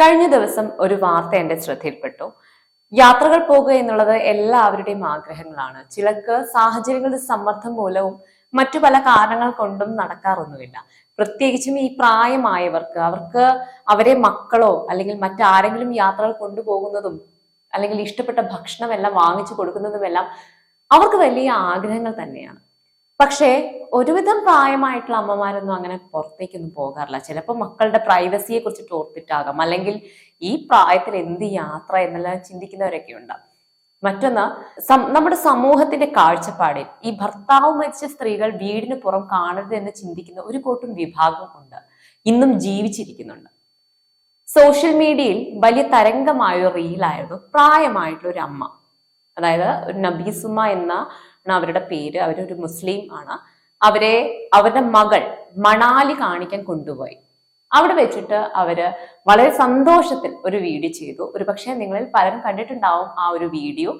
കഴിഞ്ഞ ദിവസം ഒരു വാർത്ത എന്റെ ശ്രദ്ധയിൽപ്പെട്ടു. യാത്രകൾ പോകുക എന്നുള്ളത് എല്ലാവരുടെയും ആഗ്രഹങ്ങളാണ്. ചിലർക്ക് സാഹചര്യങ്ങളുടെ സമ്മർദ്ദം മൂലവും മറ്റു പല കാരണങ്ങൾ കൊണ്ടും നടക്കാറൊന്നുമില്ല. പ്രത്യേകിച്ചും ഈ പ്രായമായവർക്ക് അവർക്ക് അവരെ മക്കളോ അല്ലെങ്കിൽ മറ്റാരെങ്കിലും യാത്രകൾ കൊണ്ടുപോകുന്നതും അല്ലെങ്കിൽ ഇഷ്ടപ്പെട്ട ഭക്ഷണമെല്ലാം വാങ്ങിച്ചു കൊടുക്കുന്നതുമെല്ലാം അവർക്ക് വലിയ ആഗ്രഹങ്ങൾ തന്നെയാണ്. പക്ഷേ ഒരുവിധം പ്രായമായിട്ടുള്ള അമ്മമാരൊന്നും അങ്ങനെ പുറത്തേക്കൊന്നും പോകാറില്ല. ചിലപ്പോൾ മക്കളുടെ പ്രൈവസിയെ കുറിച്ചിട്ട് ഓർത്തിട്ടാകാം അല്ലെങ്കിൽ ഈ പ്രായത്തിൽ എന്ത് യാത്ര എന്നെല്ലാം ചിന്തിക്കുന്നവരൊക്കെ ഉണ്ടാകും മറ്റൊന്ന് നമ്മുടെ സമൂഹത്തിന്റെ കാഴ്ചപ്പാടിൽ ഈ ഭർത്താവ് മരിച്ച സ്ത്രീകൾ വീടിന് പുറം കാണരുത് എന്ന് ചിന്തിക്കുന്ന ഒരു കൂട്ടം വിഭാഗം ഉണ്ട്. ഇന്നും ജീവിച്ചിരിക്കുന്നുണ്ട്. സോഷ്യൽ മീഡിയയിൽ വലിയ തരംഗമായ ഒരു റീലായിരുന്നു പ്രായമായിട്ടുള്ള ഒരു അമ്മ. അതായത് നബീസുമ എന്ന ആണ് അവരുടെ പേര്. അവരൊരു മുസ്ലിം ആണ്. അവരെ അവരുടെ മകൾ മണാലി കാണിക്കാൻ കൊണ്ടുപോയി. അവിടെ വെച്ചിട്ട് അവർ വളരെ സന്തോഷത്തിൽ ഒരു വീഡിയോ ചെയ്തു. ഒരു പക്ഷേ നിങ്ങളിൽ പലരും കണ്ടിട്ടുണ്ടാവും ആ ഒരു വീഡിയോ.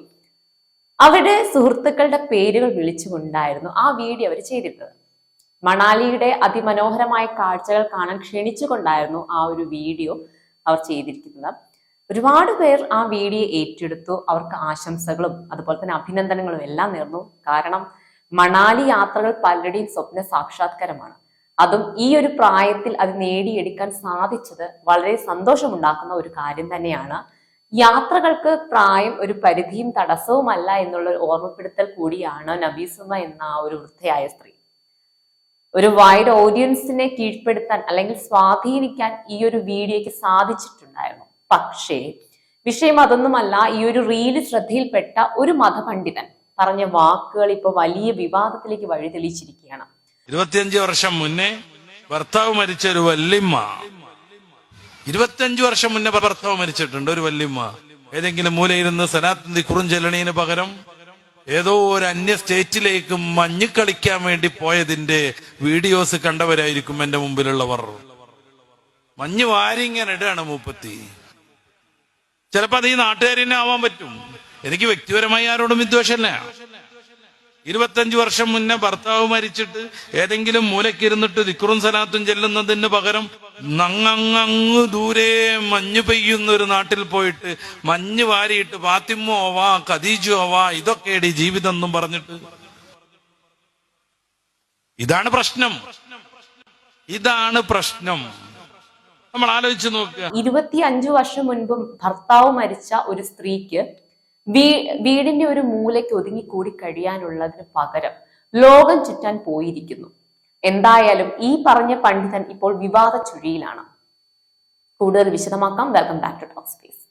അവരുടെ സുഹൃത്തുക്കളുടെ പേരുകൾ വിളിച്ചുകൊണ്ടായിരുന്നു ആ വീഡിയോ അവർ ചെയ്തിരുന്നത്. മണാലിയുടെ അതിമനോഹരമായ കാഴ്ചകൾ കാണാൻ ക്ഷണിച്ചുകൊണ്ടായിരുന്നു ആ ഒരു വീഡിയോ അവർ ചെയ്തിരിക്കുന്നത്. ഒരുപാട് പേർ ആ വീഡിയോ ഏറ്റെടുത്തു. അവർക്ക് ആശംസകളും അതുപോലെ തന്നെ അഭിനന്ദനങ്ങളും എല്ലാം നേർന്നു. കാരണം മണാലി യാത്രകൾ പലരുടെയും സ്വപ്ന സാക്ഷാത്കാരമാണ്. അതും ഈ ഒരു പ്രായത്തിൽ അത് നേടിയെടുക്കാൻ സാധിച്ചത് വളരെ സന്തോഷമുണ്ടാക്കുന്ന ഒരു കാര്യം തന്നെയാണ്. യാത്രകൾക്ക് പ്രായം ഒരു പരിധിയും തടസ്സവുമല്ല എന്നുള്ള ഒരു ഓർമ്മപ്പെടുത്തൽ കൂടിയാണ് നബീസുമ എന്ന ഒരു വൃദ്ധയായ സ്ത്രീ. ഒരു വൈഡ് ഓഡിയൻസിനെ കീഴ്പ്പെടുത്താൻ അല്ലെങ്കിൽ സ്വാധീനിക്കാൻ ഈ ഒരു വീഡിയോയ്ക്ക് സാധിച്ചിട്ടുണ്ടായിരുന്നു. പക്ഷേ വിഷയം അതൊന്നുമല്ല ഈ ഒരു റീൽ ശ്രദ്ധയിൽപ്പെട്ട ഒരു മതപണ്ഡിതൻ പറഞ്ഞ വാക്കുകൾ ഇപ്പൊ വലിയ വിവാദത്തിലേക്ക് വഴിതെളിച്ചിരിക്കുകയാണ്. ഇരുപത്തിയഞ്ച് വർഷം മുന്നേ ഭർത്താവ് മരിച്ച ഒരു വല്യമ്മ. ഇരുപത്തിയഞ്ച് വർഷം മുന്നേ ഭർത്താവ് മരിച്ചിട്ടുണ്ട് ഒരു വല്യമ്മ. ഏതെങ്കിലും മൂലയിരുന്ന് സനാത്തന്തി കുറുഞ്ചെല്ലണീന് പകരം ഏതോ ഒരു അന്യ സ്റ്റേറ്റിലേക്ക് മഞ്ഞു കളിക്കാൻ വേണ്ടി പോയതിന്റെ വീഡിയോസ് കണ്ടവരായിരിക്കും എന്റെ മുമ്പിലുള്ളവർ. മഞ്ഞ് വാരി ഇങ്ങനെ ഇടാണ് മൂപ്പത്തി. ചിലപ്പോ അത് ഈ നാട്ടുകാരിനെ ആവാൻ പറ്റും. എനിക്ക് വ്യക്തിപരമായി ആരോടും വിദ്വേഷമല്ല. ഇരുപത്തഞ്ചു വർഷം മുന്നേ ഭർത്താവ് മരിച്ചിട്ട് ഏതെങ്കിലും മൂലക്കിരുന്നിട്ട് ദിക്റും സലാത്തും ചെല്ലുന്നതിന് പകരം നങ്ങങ്ങ് ദൂരെ മഞ്ഞ് പെയ്യുന്ന ഒരു നാട്ടിൽ പോയിട്ട് മഞ്ഞ് വാരിയിട്ട് ഫാത്തിമോ ആവാ ഖദീജു ആവാ ഇതൊക്കെയാണ് ഈ ജീവിതം എന്നും പറഞ്ഞിട്ട്. ഇതാണ് പ്രശ്നം. ഇതാണ് പ്രശ്നം. നമ്മൾ ആലോചിച്ച് നോക്കുക. ഇരുപത്തി അഞ്ചു വർഷം മുൻപും ഭർത്താവ് മരിച്ച ഒരു സ്ത്രീക്ക് വീ വീടിന്റെ ഒരു മൂലയ്ക്ക് ഒതുങ്ങിക്കൂടി കഴിയാനുള്ളതിന് പകരം ലോകം ചുറ്റാൻ പോയിരിക്കുന്നു. എന്തായാലും ഈ പറഞ്ഞ പണ്ഡിതൻ ഇപ്പോൾ വിവാദ ചുഴിയിലാണ്. കൂടുതൽ വിശദമാക്കാം. Welcome back to Talk Space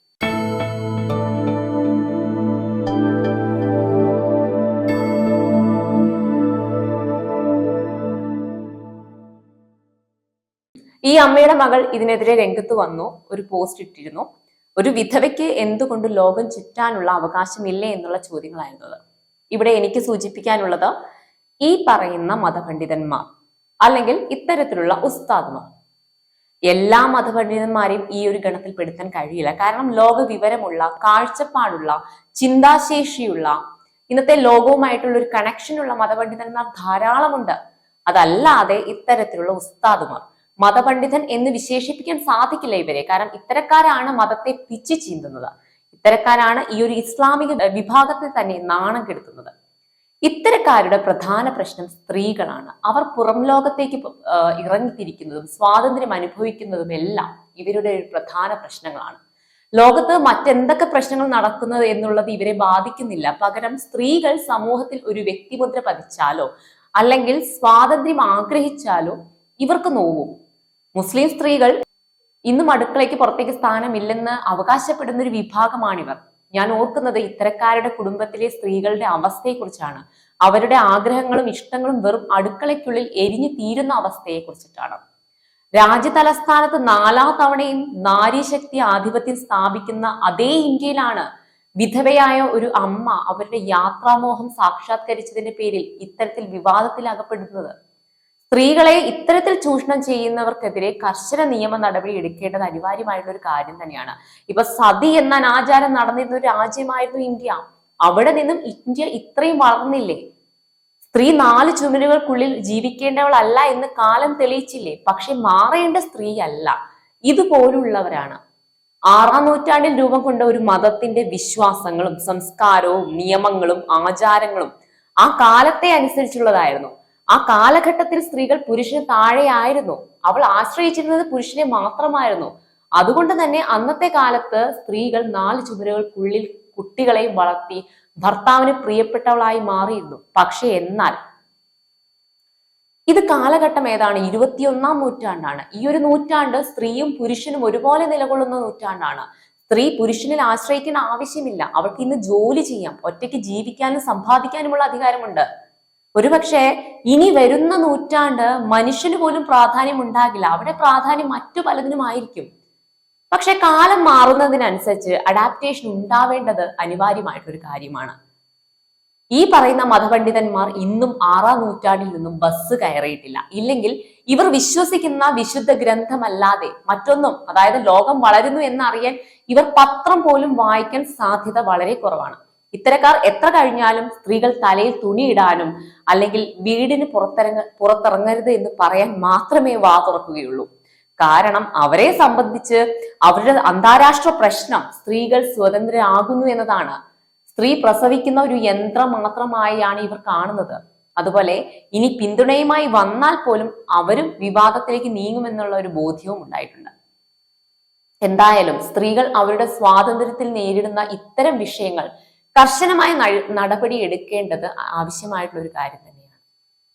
ഈ അമ്മയുടെ മകൾ ഇതിനെതിരെ രംഗത്ത് വന്നു ഒരു പോസ്റ്റ് ഇട്ടിരുന്നു. ഒരു വിധവയ്ക്ക് എന്തുകൊണ്ട് ലോകം ചുറ്റാനുള്ള അവകാശമില്ലേ എന്നുള്ള ചോദ്യങ്ങളായിരുന്നു ഇവിടെ എനിക്ക് സൂചിപ്പിക്കാനുള്ളത് ഈ പറയുന്ന മതപണ്ഡിതന്മാർ അല്ലെങ്കിൽ ഇത്തരത്തിലുള്ള ഉസ്താദ്മാർ. എല്ലാ മതപണ്ഡിതന്മാരെയും ഈ ഒരു ഗണത്തിൽ പെടുത്താൻ കഴിയില്ല. കാരണം ലോക വിവരമുള്ള കാഴ്ചപ്പാടുള്ള ചിന്താശേഷിയുള്ള ഇന്നത്തെ ലോകവുമായിട്ടുള്ള ഒരു കണക്ഷനുള്ള മതപണ്ഡിതന്മാർ ധാരാളമുണ്ട്. അതല്ലാതെ ഇത്തരത്തിലുള്ള ഉസ്താദുമാർ. മതപണ്ഡിതൻ എന്ന് വിശേഷിപ്പിക്കാൻ സാധിക്കില്ല ഇവരെ. കാരണം ഇത്തരക്കാരാണ് മതത്തെ പിച്ചു ചീന്തുന്നത്. ഇത്തരക്കാരാണ് ഈ ഒരു ഇസ്ലാമിക വിഭാഗത്തെ തന്നെ നാണം കെടുത്തുന്നത്. ഇത്തരക്കാരുടെ പ്രധാന പ്രശ്നം സ്ത്രീകളാണ്. അവർ പുറം ലോകത്തേക്ക് ഇറങ്ങിത്തിരിക്കുന്നതും സ്വാതന്ത്ര്യം അനുഭവിക്കുന്നതും എല്ലാം ഇവരുടെ ഒരു പ്രധാന പ്രശ്നങ്ങളാണ്. ലോകത്ത് മറ്റെന്തൊക്കെ പ്രശ്നങ്ങൾ നടക്കുന്നത് എന്നുള്ളത് ഇവരെ ബാധിക്കുന്നില്ല. പകരം സ്ത്രീകൾ സമൂഹത്തിൽ ഒരു വ്യക്തിമുദ്ര പതിച്ചാലോ അല്ലെങ്കിൽ സ്വാതന്ത്ര്യം ആഗ്രഹിച്ചാലോ ഇവർക്ക് നോവും. മുസ്ലിം സ്ത്രീകൾ ഇന്നും അടുക്കളയ്ക്ക് പുറത്തേക്ക് സ്ഥാനമില്ലെന്ന് അവകാശപ്പെടുന്ന ഒരു വിഭാഗമാണിവർ. ഞാൻ ഓർക്കുന്നത് ഇത്തരക്കാരുടെ കുടുംബത്തിലെ സ്ത്രീകളുടെ അവസ്ഥയെക്കുറിച്ചാണ്. അവരുടെ ആഗ്രഹങ്ങളും ഇഷ്ടങ്ങളും വെറും അടുക്കളയ്ക്കുള്ളിൽ എരിഞ്ഞു തീരുന്ന അവസ്ഥയെ കുറിച്ചിട്ടാണ് രാജ്യ തലസ്ഥാനത്ത് നാലാം തവണയും നാരീശക്തി ആധിപത്യം സ്ഥാപിക്കുന്ന അതേ ഇന്ത്യയിലാണ് വിധവയായ ഒരു അമ്മ അവരുടെ യാത്രാമോഹം സാക്ഷാത്കരിച്ചതിന്റെ പേരിൽ ഇത്തരത്തിൽ വിവാദത്തിൽ അകപ്പെടുന്നത് സ്ത്രീകളെ ഇത്തരത്തിൽ ചൂഷണം ചെയ്യുന്നവർക്കെതിരെ കർശന നിയമ നടപടി എടുക്കേണ്ടത് അനിവാര്യമായിട്ടുള്ള ഒരു കാര്യം തന്നെയാണ്. ഇപ്പൊ സതി എന്ന അനാചാരം നടന്നിരുന്ന ഒരു രാജ്യമായിരുന്നു ഇന്ത്യ. അവിടെ നിന്നും ഇന്ത്യ ഇത്രയും വളർന്നില്ലേ? സ്ത്രീ നാല് ചുമരുകൾക്കുള്ളിൽ ജീവിക്കേണ്ടവളല്ല എന്ന് കാലം തെളിയിച്ചില്ലേ? പക്ഷെ മാറേണ്ട സ്ത്രീ അല്ല ഇതുപോലുള്ളവരാണ്. ആറാം നൂറ്റാണ്ടിൽ രൂപം കൊണ്ട ഒരു മതത്തിന്റെ വിശ്വാസങ്ങളും സംസ്കാരവും നിയമങ്ങളും ആചാരങ്ങളും ആ കാലത്തെ അനുസരിച്ചുള്ളതായിരുന്നു. ആ കാലഘട്ടത്തിൽ സ്ത്രീകൾ പുരുഷന് താഴെയായിരുന്നു. അവൾ ആശ്രയിച്ചിരുന്നത് പുരുഷനെ മാത്രമായിരുന്നു. അതുകൊണ്ട് തന്നെ അന്നത്തെ കാലത്ത് സ്ത്രീകൾ നാല് ചുമരുകൾക്കുള്ളിൽ കുട്ടികളെയും വളർത്തി ഭർത്താവിന് പ്രിയപ്പെട്ടവളായി മാറിയിരുന്നു. പക്ഷെ എന്നാൽ ഇത് കാലഘട്ടം ഏതാണ്? ഇരുപത്തിയൊന്നാം നൂറ്റാണ്ടാണ്. ഈ ഒരു നൂറ്റാണ്ട് സ്ത്രീയും പുരുഷനും ഒരുപോലെ നിലകൊള്ളുന്ന നൂറ്റാണ്ടാണ്. സ്ത്രീ പുരുഷനിൽ ആശ്രയിക്കേണ്ട ആവശ്യമില്ല. അവൾക്ക് ഇന്ന് ജോലി ചെയ്യാം. ഒറ്റയ്ക്ക് ജീവിക്കാനും സമ്പാദിക്കാനുമുള്ള അധികാരമുണ്ട്. ഒരുപക്ഷെ ഇനി വരുന്ന നൂറ്റാണ്ട് മനുഷ്യന് പോലും പ്രാധാന്യം ഉണ്ടാകില്ല. അവിടെ പ്രാധാന്യം മറ്റു പലതിനും ആയിരിക്കും. പക്ഷെ കാലം മാറുന്നതിനനുസരിച്ച് അഡാപ്റ്റേഷൻ ഉണ്ടാവേണ്ടത് അനിവാര്യമായിട്ടൊരു കാര്യമാണ്. ഈ പറയുന്ന മതപണ്ഡിതന്മാർ ഇന്നും ആറാം നൂറ്റാണ്ടിൽ നിന്നും ബസ് കയറിയിട്ടില്ല. ഇല്ലെങ്കിൽ ഇവർ വിശ്വസിക്കുന്ന വിശുദ്ധ ഗ്രന്ഥമല്ലാതെ മറ്റൊന്നും അതായത് ലോകം വളരുന്നു എന്നറിയാൻ ഇവർ പത്രം പോലും വായിക്കാൻ സാധ്യത വളരെ കുറവാണ്. ഇത്തരക്കാർ എത്ര കഴിഞ്ഞാലും സ്ത്രീകൾ തലയിൽ തുണിയിടാനും അല്ലെങ്കിൽ വീടിന് പുറത്തിറങ്ങ പുറത്തിറങ്ങരുത് എന്ന് പറയാൻ മാത്രമേ വാ തുറക്കുകയുള്ളൂ. കാരണം അവരെ സംബന്ധിച്ച് അവരുടെ അന്താരാഷ്ട്ര പ്രശ്നം സ്ത്രീകൾ സ്വതന്ത്രരാകുന്നു എന്നതാണ്. സ്ത്രീ പ്രസവിക്കുന്ന ഒരു യന്ത്രം മാത്രമായാണ് ഇവർ കാണുന്നത്. അതുപോലെ ഇനി പിന്തുണയുമായി വന്നാൽ പോലും അവരും വിവാദത്തിലേക്ക് നീങ്ങുമെന്നുള്ള ഒരു ബോധ്യവും ഉണ്ടായിട്ടുണ്ട്. എന്തായാലും സ്ത്രീകൾ അവരുടെ സ്വാതന്ത്ര്യത്തിൽ നേരിടുന്ന ഇത്തരം വിഷയങ്ങൾ കർശനമായ നടപടി എടുക്കേണ്ടത് ആവശ്യമായിട്ടുള്ള ഒരു കാര്യം